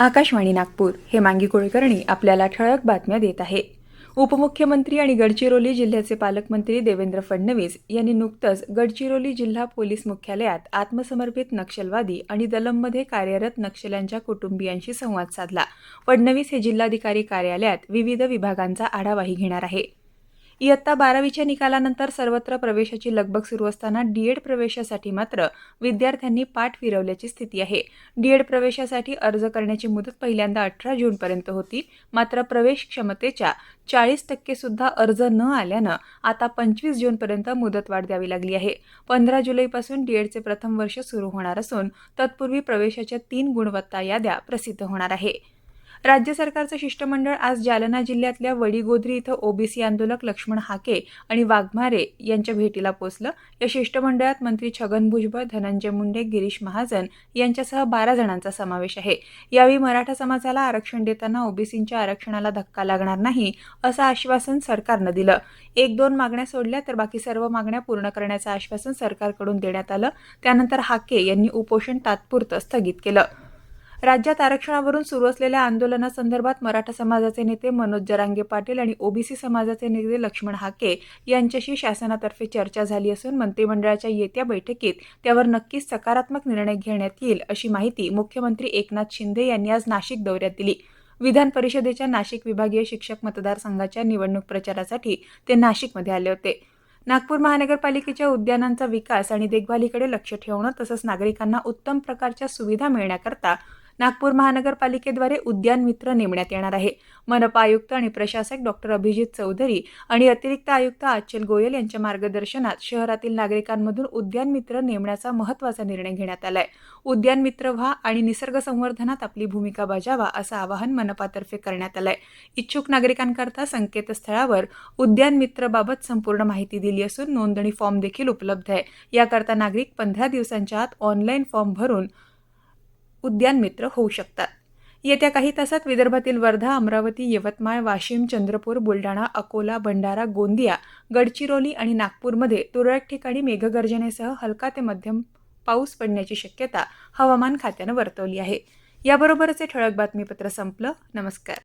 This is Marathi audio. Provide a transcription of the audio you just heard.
आकाशवाणी नागपूर. हे मांगी कुळकर्णी आपल्याला ठळक बातम्या देत आहे. उपमुख्यमंत्री आणि गडचिरोली जिल्ह्याचे पालकमंत्री देवेंद्र फडणवीस यांनी नुकतंच गडचिरोली जिल्हा पोलीस मुख्यालयात आत्मसमर्पित नक्षलवादी आणि दलममध्ये कार्यरत नक्षल्यांच्या कुटुंबियांशी संवाद साधला. फडणवीस हे जिल्हाधिकारी कार्यालयात विविध विभागांचा आढावाही घेणार आहे. इयत्ता बारावीच्या निकालानंतर सर्वत्र प्रवेशाची लगबग सुरू असताना डीएड प्रवेशासाठी मात्र विद्यार्थ्यांनी पाठ फिरवल्याची स्थिती आहे. डीएड प्रवेशासाठी अर्ज करण्याची मुदत पहिल्यांदा अठरा जूनपर्यंत होती. मात्र प्रवेश क्षमतेच्या चाळीस टक्के सुद्धा अर्ज न आल्यानं आता पंचवीस जूनपर्यंत मुदतवाढ द्यावी लागली आहे. पंधरा जुलैपासून डीएडचे प्रथम वर्ष सुरू होणार असून तत्पूर्वी प्रवेशाच्या तीन गुणवत्ता याद्या प्रसिद्ध होणार आहे. राज्य सरकारचं शिष्टमंडळ आज जालना जिल्ह्यातल्या वडीगोद्री इथं ओबीसी आंदोलक लक्ष्मण हाके आणि वाघमारे यांच्या भेटीला पोचलं या शिष्टमंडळात मंत्री छगन भुजबळ धनंजय मुंडे गिरीश महाजन यांच्यासह बारा जणांचा समावेश आहे. यावेळी मराठा समाजाला आरक्षण देताना ओबीसींच्या आरक्षणाला धक्का लागणार नाही असं आश्वासन सरकारनं दिलं. एक दोन मागण्या सोडल्या तर बाकी सर्व मागण्या पूर्ण करण्याचं आश्वासन सरकारकडून देण्यात आलं. त्यानंतर हाके यांनी उपोषण तात्पुरतं स्थगित केलं. राज्यात आरक्षणावरून सुरू असलेल्या आंदोलनासंदर्भात मराठा समाजाचे नेते मनोज जरांगे पाटील आणि ओबीसी समाजाचे नेते लक्ष्मण हाके यांच्याशी शासनातर्फे चर्चा झाली असून मंत्रिमंडळाच्या येत्या बैठकीत त्यावर नक्कीच सकारात्मक निर्णय घेण्यात येईल अशी माहिती मुख्यमंत्री एकनाथ शिंदे यांनी आज नाशिक दौऱ्यात दिली. विधान परिषदेच्या नाशिक विभागीय शिक्षक मतदारसंघाच्या निवडणूक प्रचारासाठी ते नाशिकमध्ये आले होते. नागपूर महानगरपालिकेच्या उद्यानांचा विकास आणि देखभालीकडे लक्ष ठेवणं तसंच नागरिकांना उत्तम प्रकारच्या सुविधा मिळण्याकरता नागपूर महानगरपालिकेद्वारे उद्यान मित्र नेमण्यात येणार आहे. मनपा आयुक्त आणि प्रशासक डॉक्टर अभिजित चौधरी आणि अतिरिक्त आयुक्त आचल गोयल यांच्या मार्गदर्शनात शहरातील नागरिकांमधून उद्यान मित्र नेमण्याचा महत्त्वाचा निर्णय घेण्यात आलाय. उद्यान मित्र व्हा आणि निसर्ग संवर्धनात आपली भूमिका बजावा असं आवाहन मनपातर्फे करण्यात आलंय. इच्छुक नागरिकांकरता संकेतस्थळावर उद्यान मित्रबाबत संपूर्ण माहिती दिली असून नोंदणी फॉर्म देखील उपलब्ध आहे. याकरता नागरिक पंधरा दिवसांच्या आत ऑनलाईन फॉर्म भरून उद्यान मित्र होऊ शकतात. येत्या काही तासात विदर्भातील वर्धा अमरावती यवतमाळ वाशिम चंद्रपूर बुलढाणा अकोला भंडारा गोंदिया गडचिरोली आणि नागपूरमध्ये तुरळक ठिकाणी मेघगर्जनेसह हलका ते मध्यम पाऊस पडण्याची शक्यता हवामान खात्यानं वर्तवली आहे. याबरोबरच हे ठळक बातमीपत्र संपलं. नमस्कार.